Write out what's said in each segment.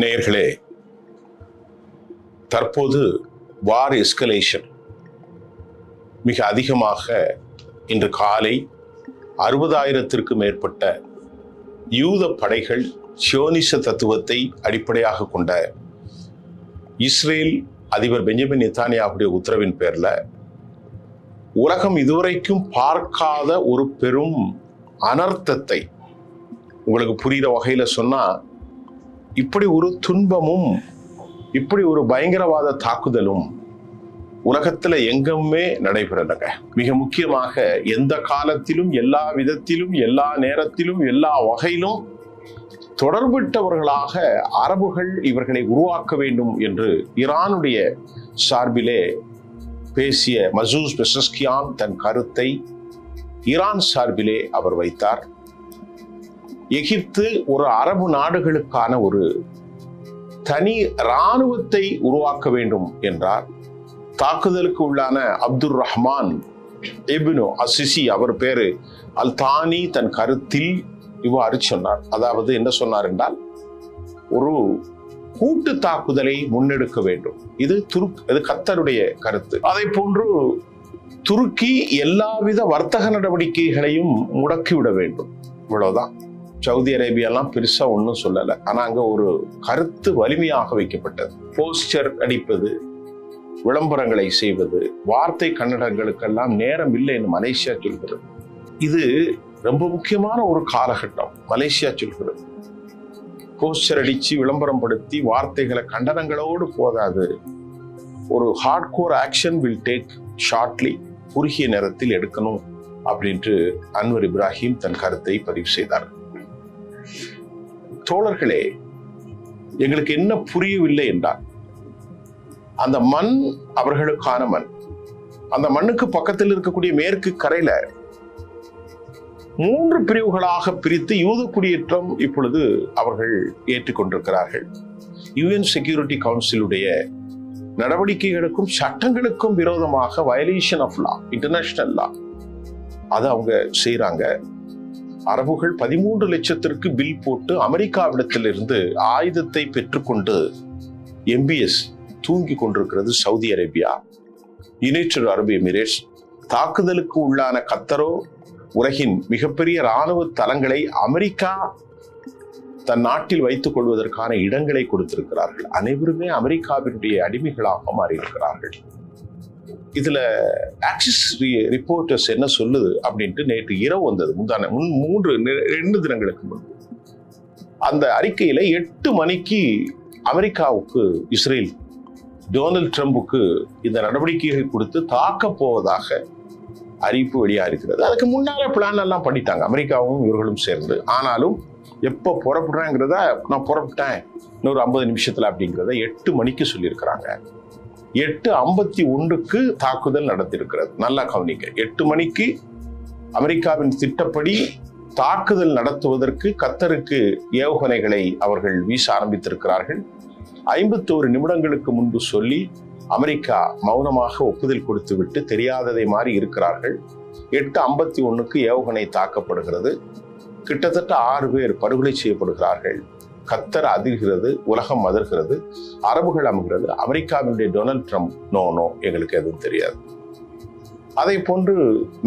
நேயர்களே தற்போது வார் எஸ்கலேஷன் மிக அதிகமாக இன்று காலை அறுபதாயிரத்திற்கு மேற்பட்ட யூத படைகள் சியோனிச தத்துவத்தை அடிப்படையாக கொண்ட இஸ்ரேல் அதிபர் பெஞ்சமின் இத்தானியாவுடைய உத்தரவின் பேரில் உலகம் இதுவரைக்கும் பார்க்காத ஒரு பெரும் அனர்த்தத்தை உங்களுக்கு புரிகிற வகையில் சொன்னா இப்படி ஒரு துன்பமும் இப்படி ஒரு பயங்கரவாத தாக்குதலும் உலகத்துல எங்குமே நடைபெறலைங்க. மிக முக்கியமாக எந்த காலத்திலும் எல்லா விதத்திலும் எல்லா நேரத்திலும் எல்லா வகையிலும் தொடர்பிட்டவர்களாக அரபுகள் இவர்களை உருவாக்க வேண்டும் என்று ஈரானுடைய சார்பிலே பேசிய மசூஸ் பெசஸ்கியான் தன் கருத்தை ஈரான் சார்பிலே அவர் வைத்தார். எகிப்து ஒரு அரபு நாடுகளுக்கான ஒரு தனி இராணுவத்தை உருவாக்க வேண்டும் என்றார். தாக்குதலுக்கு உள்ளான அப்துல் ரஹ்மான் எபினு அசிசி அவர் பேரு அல் தானி தன் கருத்தில் இவ்வாறு சொன்னார். அதாவது என்ன சொன்னார் என்றால் ஒரு கூட்டு தாக்குதலை முன்னெடுக்க வேண்டும். இது துருக் இது கத்தருடைய கருத்து. அதை போன்று துருக்கி எல்லாவித வர்த்தக நடவடிக்கைகளையும் முடக்கிவிட வேண்டும். இவ்வளவுதான். சவுதி அரேபியாலாம் பெருசா ஒன்றும் சொல்லலை. ஆனா அங்க ஒரு கருத்து வலிமையாக வைக்கப்பட்டது. போஸ்டர் அடிப்பது விளம்பரங்களை செய்வது வார்த்தை கன்னடங்களுக்கெல்லாம் நேரம் இல்லை என்று மலேசியா சொல்கிறது. இது ரொம்ப முக்கியமான ஒரு காலகட்டம் மலேசியா சொல்கிறது. போஸ்டர் அடித்து விளம்பரம் படுத்தி வார்த்தைகளை கண்டனங்களோடு போதாது. ஒரு hard core action will take shortly குறுகிய நேரத்தில் எடுக்கணும் அப்படின்ட்டு அன்வர் இப்ராஹிம் தன் கருத்தை பதிவு செய்தார். தோழர்களே எங்களுக்கு என்ன புரியவில்லை என்றால் அந்த மண் அவர்களுக்கான மண். அந்த மண்ணுக்கு பக்கத்தில் இருக்கக்கூடிய மேற்கு கரையில மூன்று பிரிவுகளாக பிரித்து யூத குடியேற்றம் இப்பொழுது அவர்கள் ஏற்றுக்கொண்டிருக்கிறார்கள். யுஎன் செக்யூரிட்டி கவுன்சிலுடைய நடவடிக்கைகளுக்கும் சட்டங்களுக்கும் விரோதமாக violation of law international law அதை அவங்க செய்கிறாங்க அரபுகள் பதிமூன்று லட்சத்திற்கு பில் போட்டு அமெரிக்காவிடத்திலிருந்து ஆயுதத்தை பெற்றுக்கொண்டு எம்பிஎஸ் தூங்கி கொண்டிருக்கிறது Saudi Arabia. United Arab Emirates தாக்குதலுக்கு உள்ளான கத்தரோ உலகின் மிகப்பெரிய இராணுவ தளங்களை அமெரிக்கா தன் நாட்டில் வைத்துக் கொள்வதற்கான இடங்களை கொடுத்திருக்கிறார்கள். அனைவருமே அமெரிக்காவினுடைய அடிமைகளாக மாறியிருக்கிறார்கள். இதில் ஆக்சிஸ் ரிப்போர்ட்டர்ஸ் என்ன சொல்லுது அப்படின்ட்டு நேற்று இரவு வந்தது. முந்தான முன் மூன்று ரெண்டு தினங்களுக்கு முன்பு அந்த அறிக்கையில் எட்டு மணிக்கு அமெரிக்காவுக்கு இஸ்ரேல் டொனால்ட் ட்ரம்புக்கு இந்த நடவடிக்கைகள் கொடுத்து தாக்கப் போவதாக அறிவிப்பு வெளியாக இருக்கிறது அதுக்கு முன்னால் பிளான் எல்லாம் பண்ணிட்டாங்க. அமெரிக்காவும் இவர்களும் சேர்ந்து. ஆனாலும் எப்போ புறப்படுறேங்கிறத நான் புறப்பட்டேன். இன்னொரு ஐம்பது நிமிஷத்தில் அப்படிங்கிறத எட்டு மணிக்கு சொல்லியிருக்கிறாங்க. எட்டு ஐம்பத்தி ஒன்றுக்கு தாக்குதல் நடத்தியிருக்கிறது நல்லா கவனிக்க எட்டு மணிக்கு அமெரிக்காவின் திட்டப்படி தாக்குதல் நடத்துவதற்கு கத்தருக்கு ஏவுகணைகளை அவர்கள் வீச ஆரம்பித்திருக்கிறார்கள். ஐம்பத்தோரு நிமிடங்களுக்கு முன்பு சொல்லி அமெரிக்கா மௌனமாக ஒப்புதல் கொடுத்துவிட்டு தெரியாததை மாதிரி இருக்கிறார்கள். எட்டு ஐம்பத்தி ஒன்றுக்கு ஏவுகணை தாக்கப்படுகிறது. கிட்டத்தட்ட ஆறு பேர் படுகொலை செய்யப்படுகிறார்கள். கத்தர் அதிர்கிறது உலகம் அதிர்கிறது அரபுகள் அமுகிறது அமெரிக்காவினுடைய டொனால்ட் ட்ரம்ப் நோ நோ எங்களுக்கு எதுவும் தெரியாது. அதை போன்று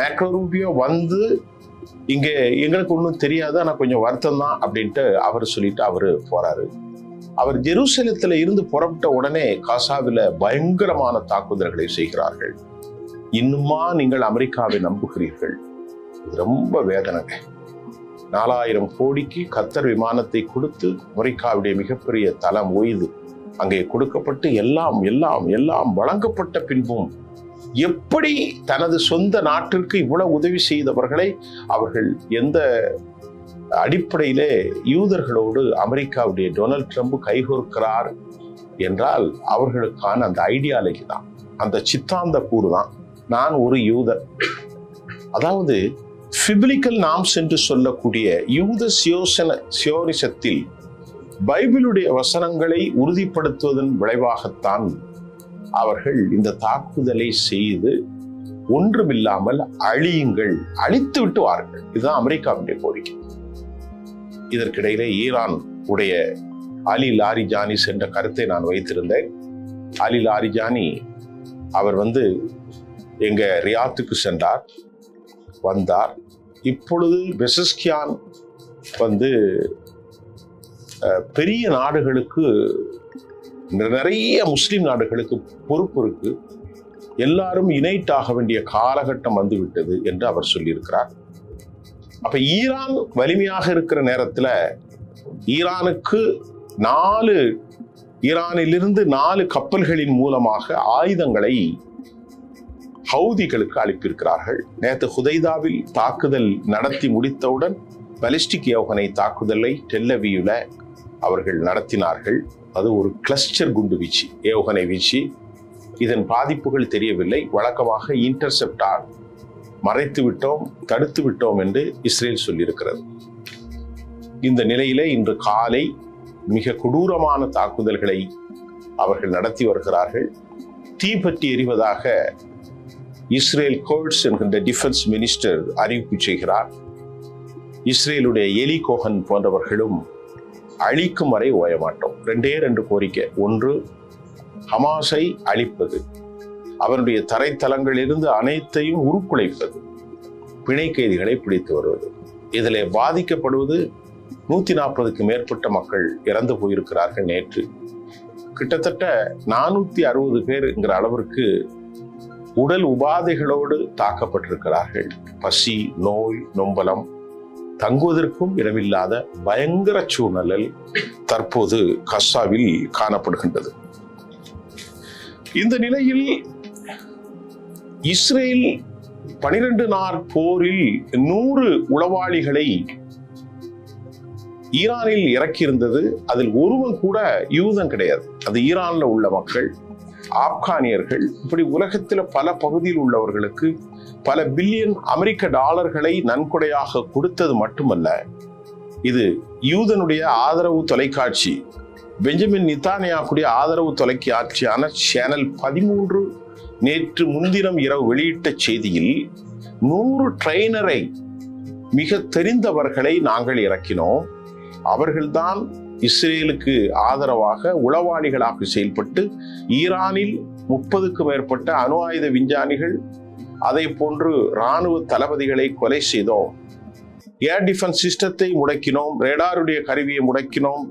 மேக்ரோ ரூபியோ வந்து இங்கே எங்களுக்கு ஒன்றும் தெரியாது ஆனால் கொஞ்சம் வருத்தம் தான் அப்படின்ட்டு அவர் சொல்லிட்டு அவர் போறாரு. அவர் ஜெருசலத்தில் இருந்து புறப்பட்ட உடனே காசாவில் பயங்கரமான தாக்குதல்களை செய்கிறார்கள். இன்னுமா நீங்கள் அமெரிக்காவை நம்புகிறீர்கள்? ரொம்ப வேதனைங்க நாலாயிரம் கோடிக்கு கத்தர் விமானத்தை கொடுத்து அமெரிக்காவுடைய மிகப்பெரிய தளம் ஓய்து அங்கே கொடுக்கப்பட்டு எல்லாம் எல்லாம் எல்லாம் வழங்கப்பட்ட பின்பும் எப்படி தனது சொந்த நாட்டிற்கு இவ்வளவு உதவி செய்தவர்களை அவர்கள் எந்த அடிப்படையிலே யூதர்களோடு அமெரிக்காவுடைய டொனால்ட் ட்ரம்ப் கைகோர்க்கிறார் என்றால் அவர்களுக்கான அந்த ஐடியாலஜி தான். அந்த சித்தாந்த கூறு தான். நான் ஒரு யூதர் அதாவது பிபிலிக்கல் நாம்ஸ் என்று சொல்லக்கூடிய யூத சியோசன சியோனிசத்தில் பைபிளுடைய வசனங்களை உறுதிப்படுத்துவதன் விளைவாகத்தான் அவர்கள் இந்த தாக்குதலை செய்து ஒன்றுமில்லாமல் அழியுங்கள் அழித்து விட்டு வாருங்கள். இதுதான் அமெரிக்காவுடைய கோரிக்கை. இதற்கிடையிலே ஈரான் உடைய அலி லாரி ஜானி என்ற கருத்தை நான் வைத்திருந்தேன். அலி லாரி ஜானி அவர் வந்து எங்க ரியாத்துக்கு சென்றார். வந்தார். இப்பொழுது பெசஸ்கியான் வந்து பெரிய நாடுகளுக்கு நிறைய முஸ்லீம் நாடுகளுக்கு பொறுப்பு இருக்கு. எல்லாரும் இணைட் ஆக வேண்டிய காலகட்டம் வந்துவிட்டது என்று அவர் சொல்லியிருக்கிறார். அப்ப ஈரான் வலிமையாக இருக்கிற நேரத்தில் ஈரானுக்கு நாலு ஈரானிலிருந்து நாலு கப்பல்களின் மூலமாக ஆயுதங்களை ஹவுதிகளுக்கு அளிப்பிருக்கிறார்கள் நேற்று ஹுதைதாவில் தாக்குதல் நடத்தி முடித்தவுடன் பலிஸ்டிக் யோகனை தாக்குதலை டெல்லவியுல அவர்கள் நடத்தினார்கள். அது ஒரு கிளஸ்டர் குண்டு வீச்சு ஏவுகணை வீச்சு. இதன் பாதிப்புகள் தெரியவில்லை. வழக்கமாக இன்டர்செப்டார் மறைத்து விட்டோம் தடுத்து விட்டோம் என்று இஸ்ரேல் சொல்லியிருக்கிறது. இந்த நிலையிலே இன்று காலை மிக கொடூரமான தாக்குதல்களை அவர்கள் நடத்தி வருகிறார்கள். தீப்பற்றி எறிவதாக இஸ்ரேல் கோல்ட்ஸ் என்கின்ற டிஃபென்ஸ் மினிஸ்டர் அறிவிப்பு செய்கிறார். இஸ்ரேலுடைய எலி கோஹன் போன்றவர்களும் அழிக்கும் வரை ஓயமாட்டோம் ரெண்டே ரெண்டு கோரிக்கை. ஒன்று ஹமாஸை அழிப்பது. அவனுடைய தரைத்தலங்களிலிருந்து அனைத்தையும் உருக்குலைப்பது. பிணை கைதிகளை பிடித்து வருவது. இதில் பாதிக்கப்படுவது நூற்றி நாற்பதுக்கு மேற்பட்ட மக்கள் இறந்து போயிருக்கிறார்கள் நேற்று. கிட்டத்தட்ட நானூற்றி அறுபது பேருங்கிற அளவிற்கு உடல் உபாதைகளோடு தாக்கப்பட்டிருக்கிறார்கள். பசி நோய் நொம்பலம் தங்குவதற்கும் இடமில்லாத பயங்கர சூழ்நிலை தற்போது கசாவில் காணப்படுகின்றது. இந்த நிலையில் இஸ்ரேல் பனிரெண்டு நாள் போரில் நூறு உளவாளிகளை ஈரானில் இறக்கியிருந்தது. அதில் ஒருவன் கூட யூதம் கிடையாது. அது ஈரானில் உள்ள மக்கள். ஆப்கானியர்கள் இப்படி உலகத்தில் பல பகுதியில் உள்ளவர்களுக்கு பல பில்லியன் அமெரிக்க டாலர்களை நன்கொடையாக கொடுத்தது மட்டுமல்ல இது யூதனுடைய ஆதரவு தொலைக்காட்சி பெஞ்சமின் நித்தானியாக்குடைய ஆதரவு தொலைக்காட்சியான சேனல் பதிமூன்று நேற்று முன்தினம் இரவு வெளியிட்ட செய்தியில் நூறு ட்ரெயினரை மிக தெரிந்தவர்களை நாங்கள் இறக்கினோம். அவர்கள்தான் இஸ்ரேலுக்கு ஆதரவாக உளவாளிகளாக செயல்பட்டு ஈரானில் முப்பதுக்கும் மேற்பட்ட அணு ஆயுத விஞ்ஞானிகள் அதை போன்று இராணுவ தளபதிகளை கொலை செய்தோம். ஏர் டிஃபென்ஸ் சிஸ்டத்தை முடக்கினோம் ரேடாருடைய கருவியை முடக்கினோம்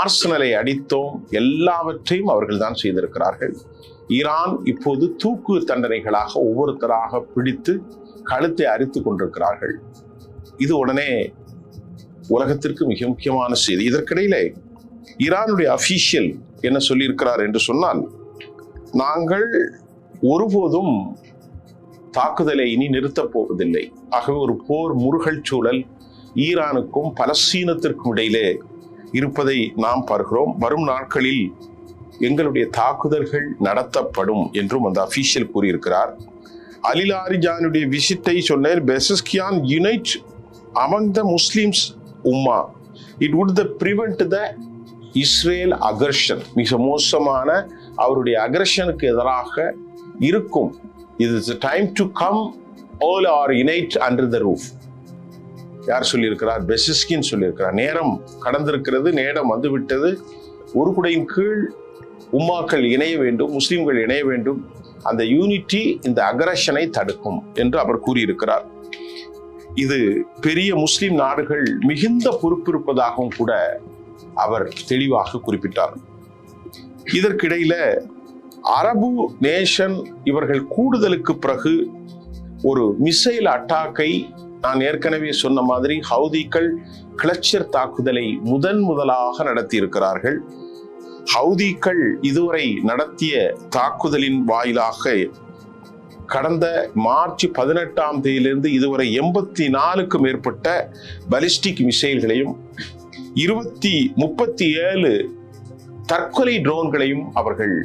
ஆர்சனலை அடித்தோம் எல்லாவற்றையும் அவர்கள் தான் செய்திருக்கிறார்கள். ஈரான் இப்போது தூக்கு தண்டனைகளாக ஒவ்வொருத்தராக பிடித்து கழுத்தை அரித்து கொண்டிருக்கிறார்கள். இது உடனே உலகத்திற்கு மிக முக்கியமான செய்தி. இதற்கிடையிலே ஈரானுடைய அஃபீஷியல் என்ன சொல்லியிருக்கிறார் என்று சொன்னால் நாங்கள் ஒருபோதும் தாக்குதலை இனி நிறுத்தப் போவதில்லை. ஆகவே ஒரு போர் முருகல் சூழல் ஈரானுக்கும் பலஸ்தீனத்திற்கும் இடையிலே இருப்பதை நாம் பார்க்கிறோம். வரும் நாட்களில் எங்களுடைய தாக்குதல்கள் நடத்தப்படும் என்றும் அந்த அஃபீஷியல் கூறியிருக்கிறார். அலிலாரிஜானுடைய விசிட்டை சொன்ன Pezeshkian unite among the Muslims உம்மா. It would the prevent the Israel aggression மிக மோசமான அவருடைய அகர்ஷனுக்கு எதிராக இருக்கும். இது time to come all are unite under the roof யார் சொல்லியிருக்கிறார்? பெசிஸ்கின் சொல்லியிருக்கிறார். நேரம் கடந்திருக்கிறது நேரம் வந்துவிட்டது. ஒரு குடையின் கீழ் உம்மாக்கள் இணைய வேண்டும் முஸ்லீம்கள் இணைய வேண்டும். அந்த யூனிட்டி இந்த அக்ரஷனை தடுக்கும் என்று அவர் கூறியிருக்கிறார். இது பெரிய முஸ்லிம் நாடுகள் மிகுந்த பொறுப்பிருப்பதாகவும் கூட அவர் தெளிவாக குறிப்பிட்டார். இதற்கிடையில அரபு நேஷன் இவர்கள் கூடுதலுக்கு பிறகு ஒரு மிசைல் அட்டாக்கை நான் ஏற்கனவே சொன்ன மாதிரி ஹவுதிகள் கிளச்சர் தாக்குதலை முதன் முதலாக நடத்தியிருக்கிறார்கள். ஹவுதிகள் இதுவரை நடத்திய தாக்குதலின் வாயிலாக கடந்த மார்ச் பதினெட்டாம் தேதியிலிருந்து இதுவரை எண்பத்தி நாலுக்கும் மேற்பட்ட பலிஸ்டிக் மிசைல்களையும் இருபத்தி முப்பத்தி ஏழு தற்கொலை ட்ரோன்களையும் அவர்கள்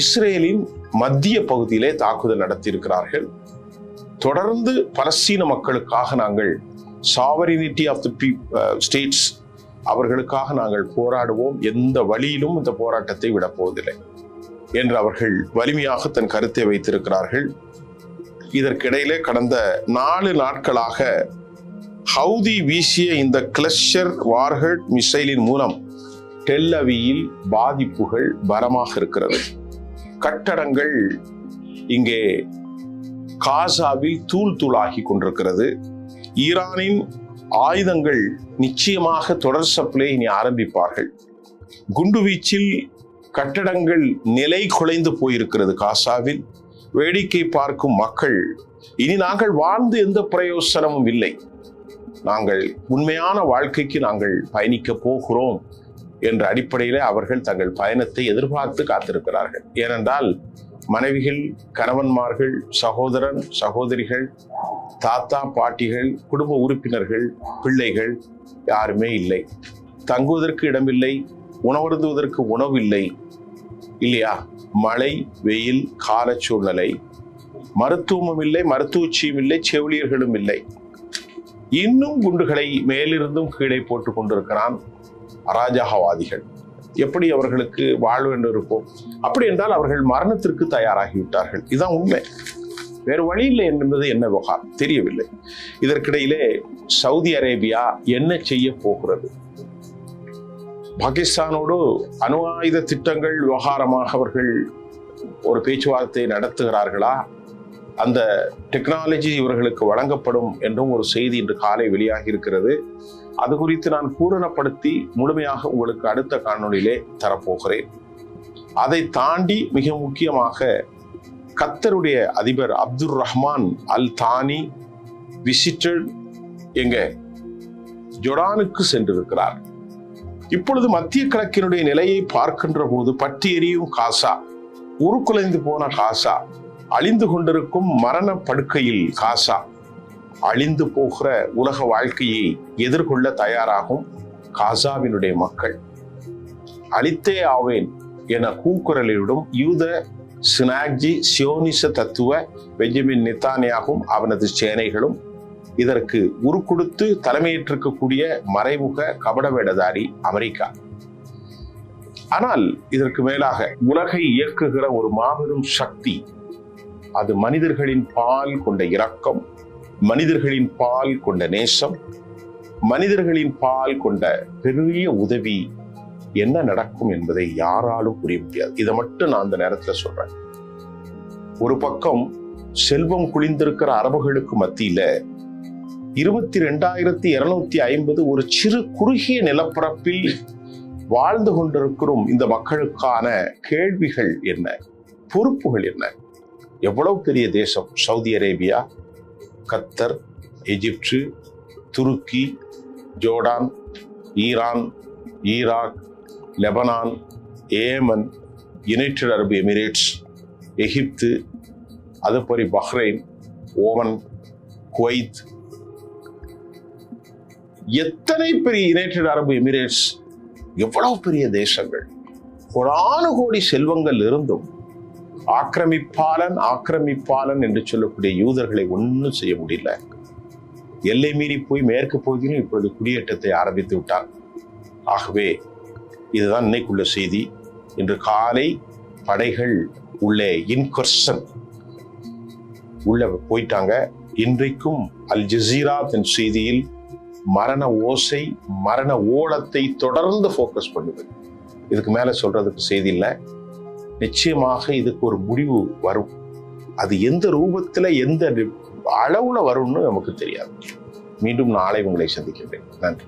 இஸ்ரேலின் மத்திய பகுதியிலே தாக்குதல் நடத்தியிருக்கிறார்கள். தொடர்ந்து பலஸ்தீன மக்களுக்காக நாங்கள் சாவரினிட்டி ஆஃப் தி ஸ்டேட்ஸ் அவர்களுக்காக நாங்கள் போராடுவோம். எந்த வழியிலும் இந்த போராட்டத்தை விடப்போவதில்லை. என்று அவர்கள் வலிமையாக தன் கருத்தை வைத்திருக்கிறார்கள். இதற்கிடையிலே கடந்த நாலு நாட்களாக ஹவுதி வீசிய இந்த கிளஸ்டர் வார்ஹெட் மிசைலின் மூலம் டெல்லவியில் பாதிப்புகள் பலமாக இருக்கிறது. கட்டடங்கள் இங்கே காசாவில் தூள் தூளாகி கொண்டிருக்கிறது. ஈரானின் ஆயுதங்கள் நிச்சயமாக தொடர் சப்ளை இனி ஆரம்பிப்பார்கள். குண்டுவீச்சில் கட்டடங்கள் நிலை குலைந்து போயிருக்கிறது காசாவில். வேடிக்கை பார்க்கும் மக்கள் இனி நாங்கள் வாழ்ந்து எந்த பிரயோசனமும் இல்லை. நாங்கள் உண்மையான வாழ்க்கைக்கு நாங்கள் பயணிக்க போகிறோம் என்ற அடிப்படையில் அவர்கள் தங்கள் பயணத்தை எதிர்பார்த்து காத்திருக்கிறார்கள். ஏனென்றால் மனைவிகள் கணவன்மார்கள் சகோதரன் சகோதரிகள் தாத்தா பாட்டிகள் குடும்ப உறுப்பினர்கள் பிள்ளைகள் யாருமே இல்லை. தங்குவதற்கு இடமில்லை உணவருந்துவதற்கு உணவில்லை. இல்லையா? மழை வெயில் கால சூழ்நிலை மருத்துவமும் இல்லை மருத்துவச்சியும் இல்லை செவிலியர்களும் இல்லை. இன்னும் குண்டுகளை மேலிருந்தும் கீழே போட்டு கொண்டிருக்கிறான் அராஜகவாதிகள். எப்படி அவர்களுக்கு வாழ்வு என்று இருக்கும்? அப்படி என்றால் அவர்கள் மரணத்திற்கு தயாராகிவிட்டார்கள். இதுதான் உண்மை. வேறு வழி இல்லை என்பது என்ன விவகாரம்? தெரியவில்லை. இதற்கிடையிலே சவுதி அரேபியா என்ன செய்ய போகிறது? பாகிஸ்தானோடு அணு ஆயுத திட்டங்கள் விவகாரமாக அவர்கள் ஒரு பேச்சுவார்த்தை நடத்துகிறார்களா? அந்த டெக்னாலஜி இவர்களுக்கு வழங்கப்படும் என்றும் ஒரு செய்தி இன்று காலை வெளியாகி இருக்கிறது அது குறித்து நான் பூரணப்படுத்தி முழுமையாக உங்களுக்கு அடுத்த காணொளியிலே தரப்போகிறேன். அதை தாண்டி மிக முக்கியமாக கத்தருடைய அதிபர் Abdul Rahman Al Thani visited எங்க ஜொடானுக்கு சென்றிருக்கிறார். இப்பொழுது மத்திய கிழக்கினுடைய நிலையை பார்க்கின்ற போது பற்றி எரியும் காசா. உருக்குலைந்து போன காசா. அழிந்து கொண்டிருக்கும் மரண படுக்கையில் காசா. அழிந்து போகிற உலக வாழ்க்கையை எதிர்கொள்ள தயாராகும் காசாவினுடைய மக்கள். அழித்தே ஆவேன் என கூக்குரலிடும் யூத சினாக்ஜி சியோனிச தத்துவ பெஞ்சமின் நித்தானியாகும் அவனது சேனைகளும் இதற்கு உருக்கொடுத்து தலைமையேற்றிருக்கக்கூடிய மறைமுக கபட வேடதாரி அமெரிக்கா. ஆனால் இதற்கு மேலாக உலகை இயக்குகிற ஒரு மாபெரும் சக்தி அது மனிதர்களின் பால் கொண்ட இரக்கம் மனிதர்களின் பால் கொண்ட நேசம் மனிதர்களின் பால் கொண்ட பெரிய உதவி என்ன நடக்கும் என்பதை யாராலும் புரிய முடியாது. இதை மட்டும் நான் அந்த நேரத்தில் சொல்றேன். ஒரு பக்கம் செல்வம் குளிந்திருக்கிற அரபுகளுக்கு மத்தியில இருபத்தி ரெண்டாயிரத்தி இருநூத்தி ஐம்பது ஒரு சிறு குறுகிய நிலப்பரப்பில் வாழ்ந்து கொண்டிருக்கிறோம் இந்த மக்களுக்கான கேள்விகள் என்ன? பொறுப்புகள் என்ன? எவ்வளவு பெரிய தேசம்? சவுதி அரேபியா கத்தர் எகிப்து துருக்கி Jordan Iran Iraq Lebanon Yemen United Arab Emirates Egypt அதுபோல் பஹ்ரைன் ஓமன் குவைத் எத்தனை பெரிய யுனைடெட் அரபு எமிரேட்ஸ்? எவ்வளவு பெரிய தேசங்கள்? கோடானு கோடி செல்வங்கள் இருந்தும் ஆக்கிரமிப்பாளன் ஆக்கிரமிப்பாளன் என்று சொல்லக்கூடிய யூதர்களை ஒன்றும் செய்ய முடியல. எல்லை மீறி போய் மேற்கு பகுதியிலும் இப்பொழுது குடியேற்றத்தை ஆரம்பித்து விட்டார். ஆகவே இதுதான் இன்னைக்குள்ள செய்தி. இன்று காலை படைகள் உள்ளே இன்கொர்ஷன் உள்ள போயிட்டாங்க. இன்றைக்கும் அல் ஜசீரா தன் செய்தியில் மரண ஓசை மரண ஓலத்தை தொடர்ந்து ஃபோக்கஸ் பண்ணுது. இதுக்கு மேலே சொல்கிறதுக்கு செய்தி இல்லை. நிச்சயமாக இதுக்கு ஒரு முடிவு வரும். அது எந்த ரூபத்தில் எந்த அளவில் வரும்னு நமக்கு தெரியாது. மீண்டும் நாளை உங்களை சந்திக்கின்றேன். நன்றி.